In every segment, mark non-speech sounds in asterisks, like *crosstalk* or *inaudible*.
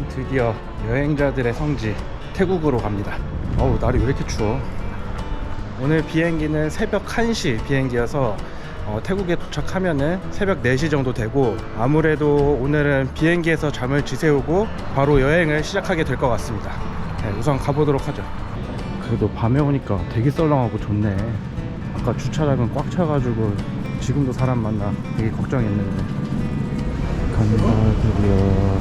오늘은 드디어 여행자들의 성지 태국으로 갑니다. 어우 날이 왜 이렇게 추워? 오늘 비행기는 새벽 1시 비행기여서 어, 태국에 도착하면은 새벽 4시 정도 되고 아무래도 오늘은 비행기에서 잠을 지새우고 바로 여행을 시작하게 될 것 같습니다. 네, 우선 가보도록 하죠. 그래도 밤에 오니까 되게 썰렁하고 좋네. 아까 주차장은 꽉 차가지고 지금도 사람 만나 되게 걱정했는데. 드디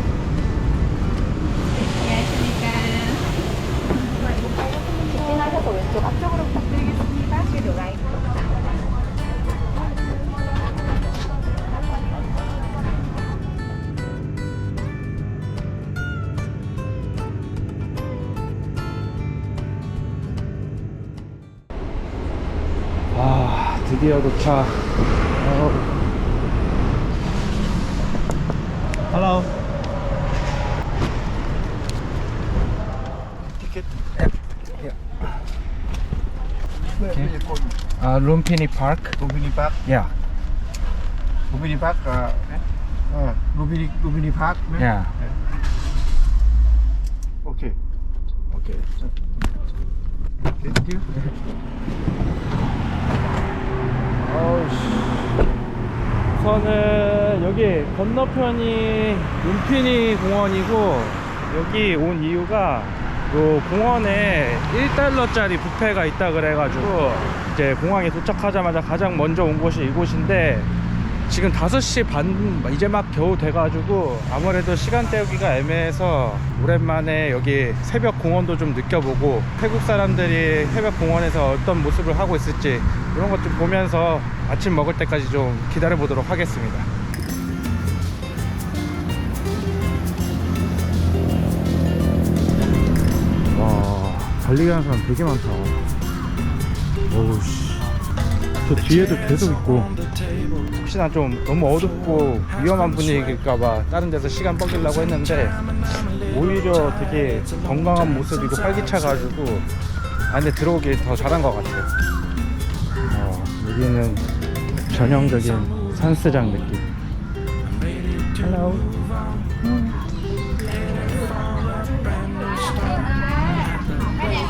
드디어 도착. 어. Hello. Okay. Uh, Lumpini Park. Lumpini Park. Yeah. Lumpini Park. Uh, uh, Lumpini Lumpini Park. ne? Yeah. Okay. Okay. Thank you. 우선은 여기 건너편이 눈피니 공원이고 여기 온 이유가 요 공원에 1달러짜리 뷔페가 있다 그래가지고 이제 공항에 도착하자마자 가장 먼저 온 곳이 이곳인데 지금 5시 반 이제 막 겨우 돼가지고 아무래도 시간 때우기가 애매해서 오랜만에 여기 새벽 공원도 좀 느껴보고 태국 사람들이 새벽 공원에서 어떤 모습을 하고 있을지 이런 것 좀 보면서 아침 먹을 때까지 좀 기다려 보도록 하겠습니다. 와 달리기 하는 사람 되게 많다. 어우씨. 저 뒤에도 계속 있고. 혹시나 좀 너무 어둡고 위험한 분위기일까봐 다른 데서 시간 뻑이려고 했는데 오히려 되게 건강한 모습이고 활기차가지고 안에 들어오기 더 잘한 것 같아요. 어, 여기는 전형적인 산스장 느낌. 헬로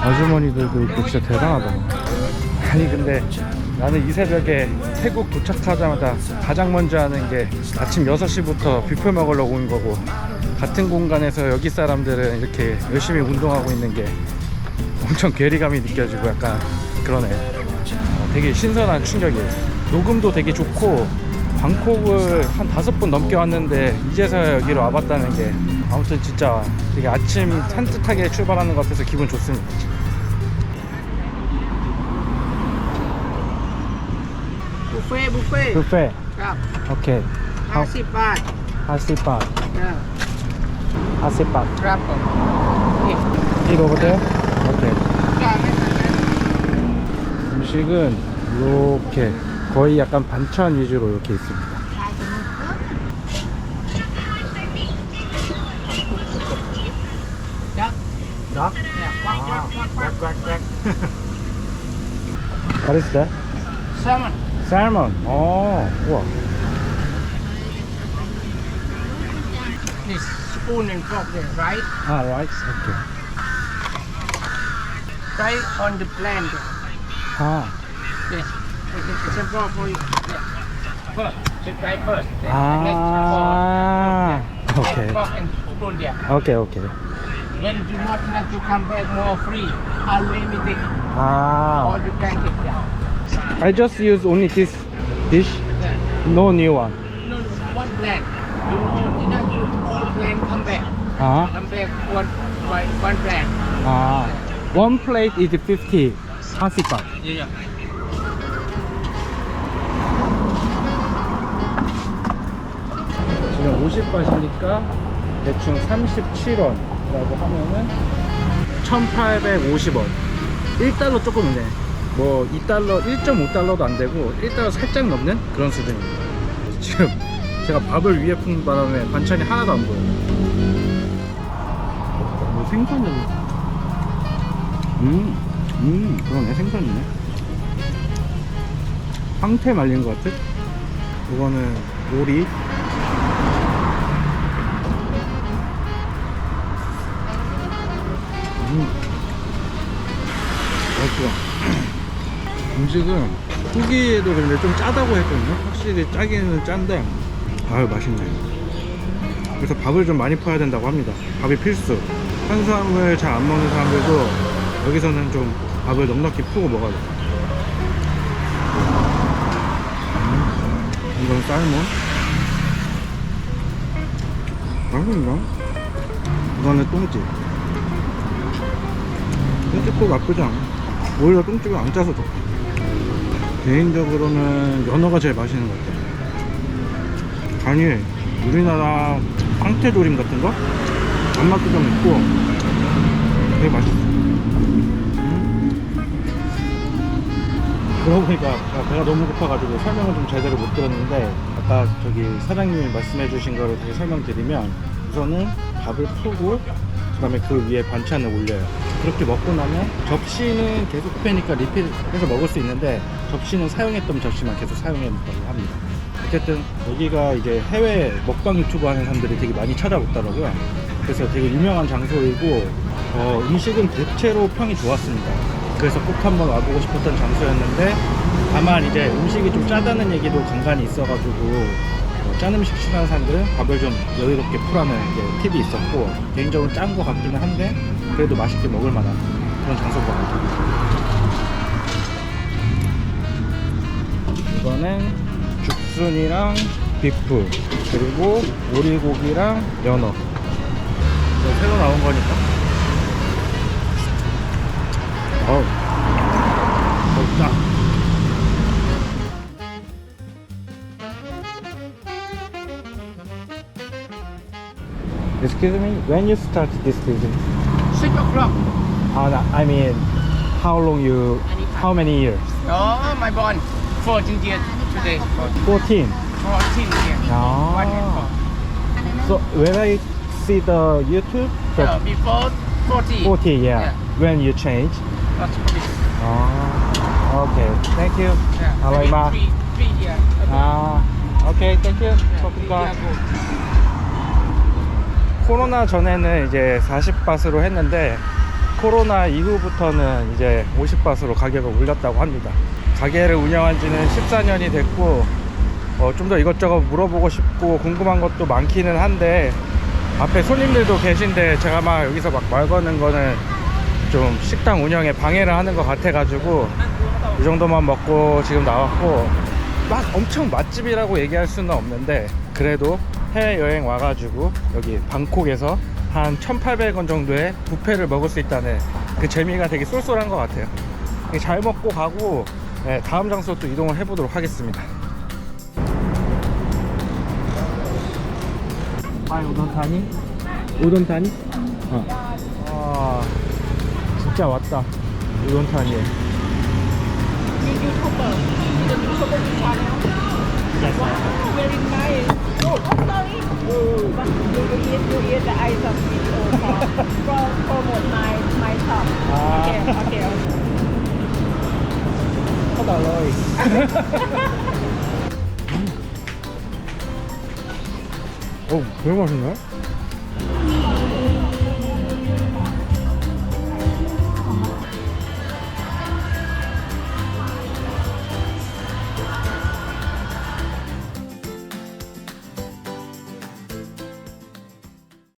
아주머니들도 있고 진짜 대단하다. 아니 근데 나는 이 새벽에 태국 도착하자마자 가장 먼저 하는 게 아침 6시부터 뷔페 먹으러 온 거고 같은 공간에서 여기 사람들은 이렇게 열심히 운동하고 있는 게 엄청 괴리감이 느껴지고 약간 그러네. 어, 되게 신선한 충격이에요. 녹음도 되게 좋고 방콕을 한 다섯 번 넘게 왔는데 이제서야 여기로 와봤다는 게 아무튼 진짜 되게 아침 산뜻하게 출발하는 것 같아서 기분 좋습니다 buffet buffet 뷔페 ครับ 오케이 50 บาท 하시바 อ่า 하시바 ครับผมนี่ 이거 어때요? 오케이 จานไม่ทันนะ 음식은 이렇게 거의 약간 반찬 위주로 이렇게 있습니다. Duck. Duck? Yeah, quack, quack, quack, quack. Quack quack. What is that? Salmon. Salmon. 어, 우와. This spoon and fork there, right? 아, right. 오케이. Right on the plant. 아, Yes. It's it's a fork for you. Yeah. First, sit right first. Then next fork. 아, 오케이. Fork and spoon there. 오케이, 오케이. When you not like to come back more free, unlimited, 아, or you can get there. I just use only this dish. No new one. No, no, one plant. You you not use all plant come back. 아, Come back one one one plant. 아. One plate is 50. 40바. Yeah, yeah. 지금 50바시니까 대충 37원이라고 하면은 1850원 1달러 조금 이네 뭐 2달러 1.5달러도 안 되고 1달러 살짝 넘는 그런 수준입니다. 지금 제가 밥을 위에 푼 바람에 반찬이 하나도 안 보여요. 뭐 생선이 음, 음 그러네 생선이네. 황태 말린 것 같은 이거는 오리. 음. 음식은 후기에도 근데 좀 짜다고 했거든요. 확실히 짜기는 짠데, 아유, 맛있네. 그래서 밥을 좀 많이 퍼야 된다고 합니다. 밥이 필수. 탄수화물 잘 안 먹는 사람들도 여기서는 좀 밥을 넉넉히 푸고 먹어야 돼. 음, 이건 쌀몬. 맛있는가? 이거는 똥집. 똥집도 나쁘지 않아. 오히려 똥집은 안 짜서 좋아. 개인적으로는 연어가 제일 맛있는 것 같아요. 간이 우리나라 황태조림 같은 거? 단맛도 좀 있고 되게 맛있어. 음. 그러고 보니까 아, 배가 너무 고파가지고 설명을 좀 제대로 못 들었는데 아까 저기 사장님이 말씀해 주신 거를 다시 설명드리면 우선은 밥을 푸고 그다음에 그 위에 반찬을 올려요. 그렇게 먹고 나면 접시는 계속 푸니까 리필해서 먹을 수 있는데 접시는 사용했던 접시만 계속 사용해 먹다고 합니다. 어쨌든 여기가 이제 해외 먹방 유튜브 하는 사람들이 되게 많이 찾아오더라고요. 그래서 되게 유명한 장소이고 어, 음식은 대체로 평이 좋았습니다. 그래서 꼭 한번 와보고 싶었던 장소였는데 다만 이제 음식이 좀 짜다는 얘기도 간간히 있어가지고 어, 짠 음식 싫어하는 사람들은 밥을 좀 여유롭게 풀라는 팁이 있었고 개인적으로 짠것 같기는 한데 그래도 맛있게 먹을 만한 그런 장소인 것 같아요. 이거는 죽순이랑 비프 그리고 오리고기랑 연어. 새로 나온 거니까. 어우. 맛있다 Excuse me, when you start this business? Six o'clock. Oh, no, I mean, how long you, how many years? Oh, my born 14 years today. 14? 14 years. Oh. So when I see the YouTube? The no, before 40. 40, yeah. yeah. When you change? Not Oh, okay. Thank you. Yeah. Bye-bye. Three, three years. Okay. Ah, okay, thank you. Yeah. 코로나 전에는 이제 40바스로 했는데 코로나 이후부터는 이제 50바스로 가격을 올렸다고 합니다. 가게를 운영한 지는 14년이 됐고 어, 좀 더 이것저것 물어보고 싶고 궁금한 것도 많기는 한데 앞에 손님들도 계신데 제가 막 여기서 막 말 거는 거는 좀 식당 운영에 방해를 하는 것 같아가지고 이 정도만 먹고 지금 나왔고 막 엄청 맛집이라고 얘기할 수는 없는데 그래도 해외여행 와가지고 여기 방콕에서 한 1,800원 정도의 뷔페를 먹을 수 있다는 그 재미가 되게 쏠쏠한 것 같아요. 잘 먹고 가고 네, 다음 장소 또 이동을 해보도록 하겠습니다. 아, 우돈 타니? 우돈 타니? 어. 아, 진짜 왔다. 우돈 타니에. Very nice. Oh, sorry. Oh, but you eat, you eat the ice of it also. Pro- promote my, my shop. Ah. Okay, okay, okay. 커달러이. 오, 되게 맛있네. *laughs*